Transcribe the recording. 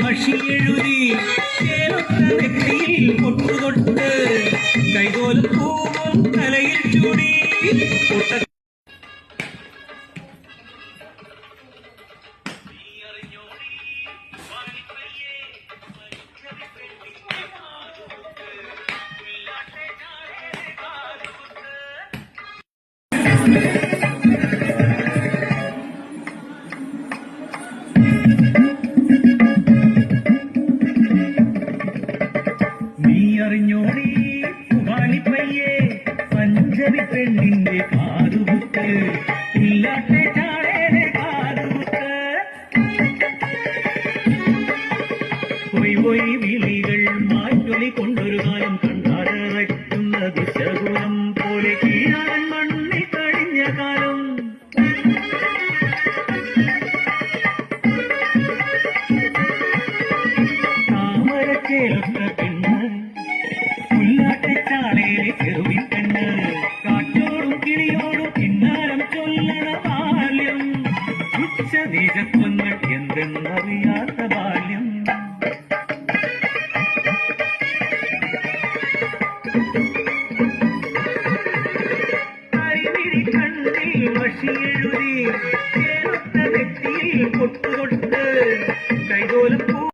மஷி எழுதி நெற்றியில் பொட்டு தொட்டு கைகோல் பூவும் தலையில் சூடி നീ അറിഞ്ഞോടി വാലിപ്പയ്യേ പഞ്ചമി പെണ്ണിന്റെ കാതുകുത്ത് ഇല്ലാട്ടെ ചാടേനെ കാതുകുത്ത് പോയി പോയി വിളികൾ കണ്ട പെണ്ണ് ഉല്ലാട്ടച്ചാളയിലെ ചെറുവിൻ കണ്ണ്. കാറ്റോടും കിളിയോടും പിന്നാരം ചൊല്ലണ ബാല്യം. ഉച്ച നീചത്വങ്ങൾ എന്തെന്നറിയാത്ത ബാല്യം. കണ്ണിൽ വഷിയെഴുതി ചേർത്ത നെറ്റിയിൽ പൊട്ടുകൊടുത്ത് കൈകോലം